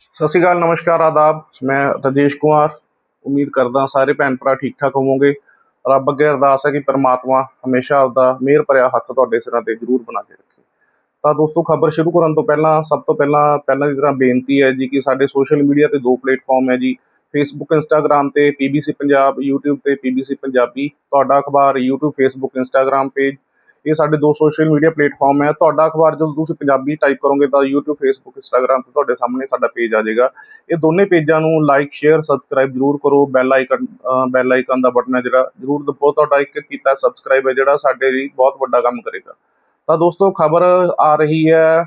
ਸਤਿ ਸ਼੍ਰੀ ਅਕਾਲ, ਨਮਸਕਾਰ, ਆਦਾਬ। ਮੈਂ ਰਾਜੇਸ਼ ਕੁਮਾਰ। ਉਮੀਦ ਕਰਦਾ ਸਾਰੇ ਭੈਣ ਭਰਾ ਠੀਕ ਠਾਕ ਹੋਵੋਗੇ। ਰੱਬ ਅੱਗੇ ਅਰਦਾਸ ਹੈ ਕਿ ਪਰਮਾਤਮਾ ਹਮੇਸ਼ਾ ਆਪਦਾ ਮਿਹਰ ਭਰਿਆ ਹੱਥ ਤੁਹਾਡੇ ਸਿਰਾਂ ਤੇ ਜ਼ਰੂਰ ਬਣਾ ਕੇ ਰੱਖੇ। ਤਾਂ ਦੋਸਤੋ, ਖਬਰ ਸ਼ੁਰੂ ਕਰਨ ਤੋਂ ਪਹਿਲਾਂ, ਸਭ ਤੋਂ ਪਹਿਲਾਂ ਪਹਿਲਾਂ ਦੀ ਤਰ੍ਹਾਂ ਬੇਨਤੀ ਹੈ ਜੀ ਕਿ ਸਾਡੇ ਸੋਸ਼ਲ ਮੀਡੀਆ ਤੇ ਦੋ ਪਲੇਟਫਾਰਮ ਹੈ ਜੀ। ਫੇਸਬੁੱਕ ਇੰਸਟਾਗ੍ਰam ਤੇ ਪੀਬੀਸੀ ਪੰਜਾਬ YouTube ਤੇ ਪੀਬੀਸੀ ਪੰਜਾਬੀ ਤੁਹਾਡਾ ਅਖਬਾਰ YouTube, Facebook, Instagram ਪੇਜ ਇਹ ਸਾਡੇ ਦੋ ਸੋਸ਼ਲ ਮੀਡੀਆ ਪਲੇਟਫਾਰਮ ਹੈ। ਤੁਹਾਡਾ ਅਖਬਾਰ ਜਦੋਂ ਤੁਸੀਂ ਪੰਜਾਬੀ ਟਾਈਪ ਕਰੋਗੇ ਤਾਂ YouTube, Facebook, Instagram ਤੇ ਤੁਹਾਡੇ ਸਾਹਮਣੇ ਸਾਡਾ ਪੇਜ ਆ ਜਾਏਗਾ। ਇਹ ਦੋਨੇ ਪੇਜਾਂ ਨੂੰ ਲਾਈਕ ਸ਼ੇਅਰ ਸਬਸਕ੍ਰਾਈਬ ਜਰੂਰ ਕਰੋ। ਬੈਲ ਆਈਕਨ ਬੈਲ ਆਈਕਨ ਦਾ ਬਟਨ ਹੈ ਜਿਹੜਾ। ਜਰੂਰ ਦਬਾਓ। ਤੁਹਾਡਾ ਇੱਕ ਕੀਤਾ ਸਬਸਕ੍ਰਾਈਬ ਹੈ ਜਿਹੜਾ ਸਾਡੇ ਲਈ ਬਹੁਤ ਵੱਡਾ ਕੰਮ ਕਰੇਗਾ। ਤਾਂ ਦੋਸਤੋ, ਖਬਰ ਆ ਰਹੀ ਹੈ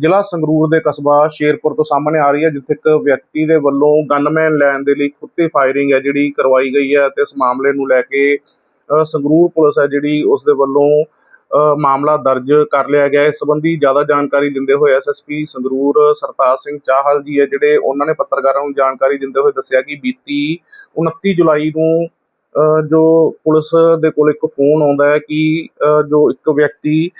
ਜ਼ਿਲ੍ਹਾ ਸੰਗਰੂਰ ਦੇ ਕਸਬਾ ਸ਼ੇਰਪੁਰ ਤੋਂ ਸਾਹਮਣੇ ਆ ਰਹੀ ਹੈ, ਜਿੱਥੇ ਇੱਕ ਵਿਅਕਤੀ ਦੇ ਵੱਲੋਂ ਗਨਮੈਨ ਲੈਣ ਦੇ ਲਈ ਖੁੱਤੇ ਫਾਇਰਿੰਗ ਹੈ, ਜਿਹੜੀ ਕਰਵਾਈ ਗਈ ਹੈ ਤੇ ਇਸ ਮਾਮਲੇ ਨੂੰ ਲੈ ਕੇ ਸੰਗਰੂਰ ਪੁਲਿਸ ਹੈ ਜਿਹੜੀ ਉਸ ਦੇ ਵੱਲੋਂ ਅ, ਮਾਮਲਾ ਦਰਜ ਕਰ ਲਿਆ ਗਿਆ ਇਸ ਸੰਬੰਧੀ ਜ਼ਿਆਦਾ ਜਾਣਕਾਰੀ ਦਿੰਦੇ ਹੋਏ ਐਸਐਸਪੀ ਸੰਗਰੂਰ ਸਰਤਾਜ ਸਿੰਘ ਚਾਹਲ ਜੀ ਹੈ ਜਿਹੜੇ ਉਹਨਾਂ ਨੇ ਪੱਤਰਕਾਰਾਂ ਨੂੰ ਜਾਣਕਾਰੀ ਦਿੰਦੇ ਹੋਏ ਦੱਸਿਆ ਕਿ ਬੀਤੀ 29 ਜੁਲਾਈ ਨੂੰ ਜੋ ਪੁਲਿਸ ਦੇ ਕੋਲ ਇੱਕ ਫੋਨ ਆਉਂਦਾ ਹੈ ਕਿ ਜੋ ਇੱਕ ਵਿਅਕਤੀ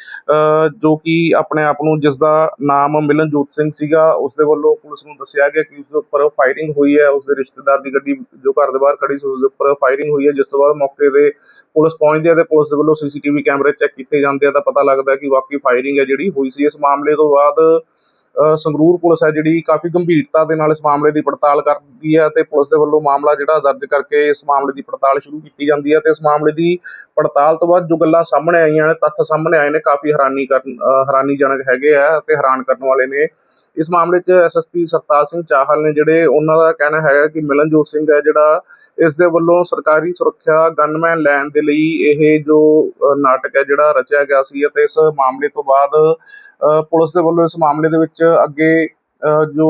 ਜੋ ਕਿ ਆਪਣੇ ਆਪ ਨੂੰ ਜਿਸ ਦਾ ਨਾਮ ਮਿਲਨਜੋਤ ਸਿੰਘ ਸੀਗਾ, ਉਸ ਦੇ ਵੱਲੋਂ ਪੁਲਿਸ ਨੂੰ ਦੱਸਿਆ ਗਿਆ ਕਿ ਉਸ ਦੇ ਉੱਪਰ ਫਾਇਰਿੰਗ ਹੋਈ ਹੈ। ਉਸ ਦੇ ਰਿਸ਼ਤੇਦਾਰ ਦੀ ਗੱਡੀ ਜੋ ਘਰ ਦੇ ਬਾਹਰ ਖੜੀ ਸੀ, ਉਸ ਦੇ ਉੱਪਰ ਫਾਇਰਿੰਗ ਹੋਈ ਹੈ। ਜਿਸ ਤੋਂ ਬਾਅਦ ਮੌਕੇ ਤੇ ਪੁਲਿਸ ਪਹੁੰਚਦੀ ਹੈ ਤੇ ਪੁਲਿਸ ਦੇ ਵੱਲੋਂ ਸੀਸੀਟੀਵੀ ਕੈਮਰੇ ਚੈੱਕ ਕੀਤੇ ਜਾਂਦੇ ਆ ਤਾਂ ਪਤਾ ਲੱਗਦਾ ਕਿ ਵਾਕਈ ਫਾਇਰਿੰਗ ਹੈ ਜਿਹੜੀ ਹੋਈ ਸੀ। ਇਸ ਮਾਮਲੇ ਤੋਂ ਬਾਅਦ ਸੰਗਰੂਰ ਪੁਲਿਸ ਹੈ ਜਿਹੜੀ ਕਾਫੀ ਗੰਭੀਰਤਾ ਦੇ ਨਾਲ ਇਸ ਮਾਮਲੇ ਦੀ ਪੜਤਾਲ ਕਰਦੀ ਹੈ ਤੇ ਪੁਲਿਸ ਦੇ ਵੱਲੋਂ ਮਾਮਲਾ ਜਿਹੜਾ ਦਰਜ ਕਰਕੇ ਇਸ ਮਾਮਲੇ ਦੀ ਪੜਤਾਲ ਸ਼ੁਰੂ ਕੀਤੀ ਜਾਂਦੀ ਹੈ ਤੇ ਇਸ ਮਾਮਲੇ ਦੀ ਪੜਤਾਲ ਤੋਂ ਬਾਅਦ ਜੋ ਗੱਲਾਂ ਸਾਹਮਣੇ ਆਈਆਂ ਨੇ, ਤੱਥ ਸਾਹਮਣੇ ਆਏ ਨੇ, ਕਾਫੀ ਹੈਰਾਨੀ ਕਰਨ ਹੈਰਾਨੀਜਨਕ ਹੈਗੇ ਆ ਤੇ ਹੈਰਾਨ ਕਰਨ ਵਾਲੇ ਨੇ। ਇਸ ਮਾਮਲੇ 'ਚ ਐਸਐਸਪੀ ਸਰਤਾਜ ਸਿੰਘ ਚਾਹਲ ਨੇ ਜਿਹੜੇ ਉਹਨਾਂ ਦਾ ਕਹਿਣਾ ਹੈਗਾ ਕਿ ਮਿਲਨਜੋਤ ਸਿੰਘ ਹੈ ਜਿਹੜਾ ਇਸ ਦੇ ਵੱਲੋਂ ਸਰਕਾਰੀ ਸੁਰੱਖਿਆ ਗਨਮੈਨ ਲੈਣ ਦੇ ਲਈ ਇਹ ਜੋ ਨਾਟਕ ਹੈ ਜਿਹੜਾ ਰਚਿਆ ਗਿਆ ਸੀ ਅਤੇ ਇਸ ਮਾਮਲੇ ਤੋਂ ਬਾਅਦ ਅ, ਪੁਲਿਸ ਦੇ ਵੱਲੋਂ ਇਸ ਮਾਮਲੇ ਦੇ ਵਿੱਚ ਅੱਗੇ ਅ, ਜੋ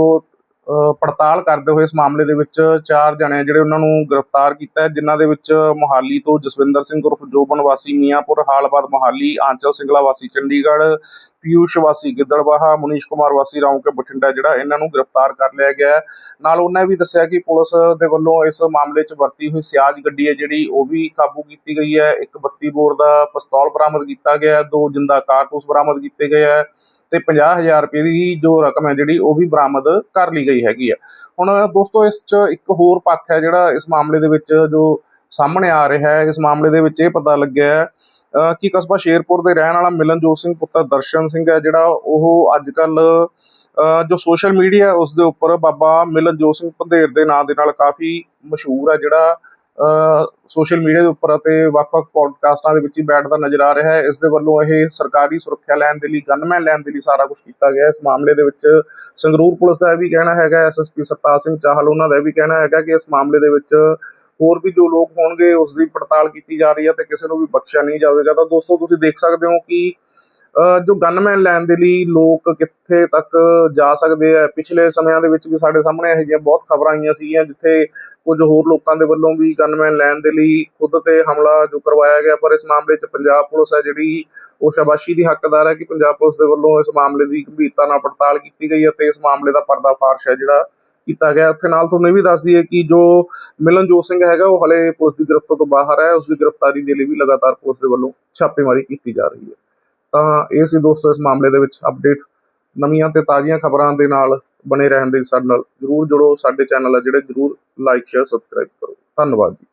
ਪੜਤਾਲ ਕਰਦੇ ਹੋਏ ਇਸ ਮਾਮਲੇ ਦੇ ਵਿੱਚ ਚਾਰ ਜਣੇ ਜਿਹੜੇ ਉਹਨਾਂ ਨੂੰ ਗ੍ਰਿਫਤਾਰ ਕੀਤਾ ਜਿਨ੍ਹਾਂ ਦੇ ਵਿੱਚ ਮੋਹਾਲੀ ਤੋਂ ਜਸਵਿੰਦਰ ਸਿੰਘ ਉਰਫ ਜੋਬਨ ਵਾਸੀ, ਮੀਆਂਪੁਰ, ਹਾਲਬਾਦ, ਮੋਹਾਲੀ, ਆਂਚਲ ਸਿੰਗਲਾ ਵਾਸੀ, ਚੰਡੀਗੜ੍ਹ ਪਿਊਸ਼ ਵਾਸੀ, ਗਿੱਦੜਬਾਹਾ, ਮਨੀਸ਼ ਕੁਮਾਰ ਵਾਸੀ ਰਾਉਂਕੇ ਬਠਿੰਡਾ ਜਿਹੜਾ ਇਹਨਾਂ ਨੂੰ ਗ੍ਰਿਫਤਾਰ ਕਰ ਲਿਆ ਗਿਆ ਨਾਲ ਉਹਨਾਂ ਵੀ ਦੱਸਿਆ ਕਿ ਪੁਲਿਸ ਦੇ ਵੱਲੋਂ ਇਸ ਮਾਮਲੇ 'ਚ ਵਰਤੀ ਹੋਈ ਸਿਆਜ ਗੱਡੀ ਹੈ ਜਿਹੜੀ ਉਹ ਵੀ ਕਾਬੂ ਕੀਤੀ ਗਈ ਹੈ। ਇੱਕ 32 ਬੋਰ ਦਾ ਪਿਸਤੌਲ ਬਰਾਮਦ ਕੀਤਾ ਗਿਆ ਦੋ ਜਿੰਦਾ ਕਾਰਤੂਸ ਬਰਾਮਦ ਕੀਤੇ ਗਏ ਹੈ। ਤੇ 50000 ਰੁਪਏ ਦੀ ਜੋ ਰਕਮ ਹੈ ਜਿਹੜੀ ਉਹ ਵੀ ਬਰਾਮਦ ਕਰ ਲਈ ਗਈ ਹੈਗੀ ਆ। ਹੁਣ ਦੋਸਤੋ, ਇਸ 'ਚ ਇੱਕ ਹੋਰ ਪੱਖ ਹੈ ਜਿਹੜਾ ਇਸ ਮਾਮਲੇ ਦੇ ਵਿੱਚ ਜੋ ਸਾਹਮਣੇ ਆ ਰਿਹਾ ਹੈ। ਇਸ ਮਾਮਲੇ ਦੇ ਵਿੱਚ ਇਹ ਪਤਾ ਲੱਗਿਆ ਹੈ ਕਿ ਕਸਬਾ ਸ਼ੇਰਪੁਰ ਦੇ ਰਹਿਣ ਵਾਲਾ ਮਿਲਨਜੋਤ ਸਿੰਘ ਪੁੱਤਰ ਦਰਸ਼ਨ ਸਿੰਘ ਹੈ, ਜਿਹੜਾ ਉਹ ਅੱਜ ਕੱਲ ਜੋ ਸੋਸ਼ਲ ਮੀਡੀਆ ਉਸ ਦੇ ਉੱਪਰ ਬਾਬਾ ਮਿਲਨਜੋਤ ਸਿੰਘ ਪੰਧੇਰ ਦੇ ਨਾਂ ਦੇ ਨਾਲ ਕਾਫੀ ਮਸ਼ਹੂਰ ਹੈ ਜਿਹੜਾ ਸੋਸ਼ਲ ਮੀਡੀਆ ਦੇ ਉੱਪਰ ਅਤੇ ਵੱਖ-ਵੱਖ ਪੋਡਕਾਸਟਾਂ ਦੇ ਵਿੱਚ ਹੀ ਬੈਠਦਾ ਨਜ਼ਰ ਆ ਰਿਹਾ ਹੈ। ਇਸ ਦੇ ਵੱਲੋਂ ਇਹ ਸਰਕਾਰੀ ਸੁਰੱਖਿਆ ਲੈਣ ਦੇ ਲਈ, ਗਨਮੈਨ ਲੈਣ ਦੇ ਲਈ ਸਾਰਾ ਕੁਝ ਕੀਤਾ ਗਿਆ ਇਸ ਮਾਮਲੇ ਦੇ ਵਿੱਚ ਸੰਗਰੂਰ ਪੁਲਿਸ ਦਾ ਇਹ ਵੀ ਕਹਿਣਾ ਹੈਗਾ ਐਸਐਸਪੀ ਸਰਤਾਜ ਸਿੰਘ ਚਾਹਲ ਉਹਨਾਂ ਦਾ ਇਹ ਵੀ ਕਹਿਣਾ ਹੈਗਾ ਕਿ ਇਸ ਮਾਮਲੇ ਦੇ ਵਿੱਚ ਹੋਰ ਵੀ ਜੋ ਲੋਕ ਹੋਣਗੇ ਉਸ ਦੀ ਪੜਤਾਲ ਕੀਤੀ ਜਾ ਰਹੀ ਹੈ ਤੇ ਕਿਸੇ ਨੂੰ ਵੀ ਬਖਸ਼ਿਆ ਨਹੀਂ ਜਾਵੇਗਾ। ਤਾਂ ਦੋਸਤੋ, ਤੁਸੀਂ ਦੇਖ ਸਕਦੇ ਹੋ ਕਿ ਜੋ ਗਨਮੈਨ ਲੈਣ ਦੇ ਲਈ ਲੋਕ ਕਿੱਥੇ ਤੱਕ ਜਾ ਸਕਦੇ ਆ, ਪਿਛਲੇ ਸਮਿਆਂ ਦੇ ਵਿੱਚ ਵੀ ਸਾਡੇ ਸਾਹਮਣੇ ਇਹ ਜਿਹੀਆਂ ਬਹੁਤ ਖਬਰਾਂ ਆਈਆਂ ਸੀਗੀਆਂ, ਜਿੱਥੇ ਕੁਝ ਹੋਰ ਲੋਕਾਂ ਦੇ ਵੱਲੋਂ ਵੀ ਗਨਮੈਨ ਲੈਣ ਦੇ ਲਈ ਖੁਦ ਤੇ ਹਮਲਾ ਜੋ ਕਰਵਾਇਆ ਗਿਆ, ਪਰ ਇਸ ਮਾਮਲੇ 'ਚ ਪੰਜਾਬ ਪੁਲਿਸ ਹੈ ਜਿਹੜੀ ਉਹ ਸ਼ਾਬਾਸ਼ੀ ਦੀ ਹੱਕਦਾਰ ਹੈ ਕਿ ਪੰਜਾਬ ਪੁਲਿਸ ਦੇ ਵੱਲੋਂ ਇਸ ਮਾਮਲੇ ਦੀ ਗੰਭੀਰਤਾ ਨਾਲ ਪੜਤਾਲ ਕੀਤੀ ਗਈ ਅਤੇ ਇਸ ਮਾਮਲੇ ਦਾ ਪਰਦਾਫਾਸ਼ ਹੈ ਜਿਹੜਾ ਕੀਤਾ ਗਿਆ। ਉੱਥੇ ਨਾਲ ਤੁਹਾਨੂੰ ਇਹ ਵੀ ਦੱਸ ਦਈਏ ਕਿ ਜੋ ਮਿਲਨਜੋਤ ਸਿੰਘ ਹੈਗਾ, ਉਹ ਹਲੇ ਪੁਲਿਸ ਦੀ ਗ੍ਰਿਫਤ ਤੋਂ ਬਾਹਰ ਹੈ ਉਸ ਦੀ ਗ੍ਰਿਫਤਾਰੀ ਦੇ ਲਈ ਵੀ ਲਗਾਤਾਰ ਪੁਲਿਸ ਦੇ ਵੱਲੋਂ ਛਾਪੇਮਾਰੀ ਕੀਤੀ ਜਾ ਰਹੀ ਹੈ। ਤਾਂ ਇਹ ਸੀ ਦੋਸਤੋ ਇਸ ਮਾਮਲੇ ਦੇ ਵਿੱਚ ਅਪਡੇਟ ਨਵੀਆਂ ਤੇ ਤਾਜ਼ੀਆਂ ਖਬਰਾਂ ਦੇ ਨਾਲ ਬਣੇ ਰਹਿਣ ਦੇ ਸਾਡੇ ਨਾਲ ਜਰੂਰ ਜੁੜੋ। ਸਾਡੇ ਚੈਨਲ ਆ ਜਿਹੜੇ ਜਰੂਰ ਲਾਈਕ ਸ਼ੇਅਰ ਸਬਸਕ੍ਰਾਈਬ ਕਰੋ। ਧੰਨਵਾਦ ਜੀ।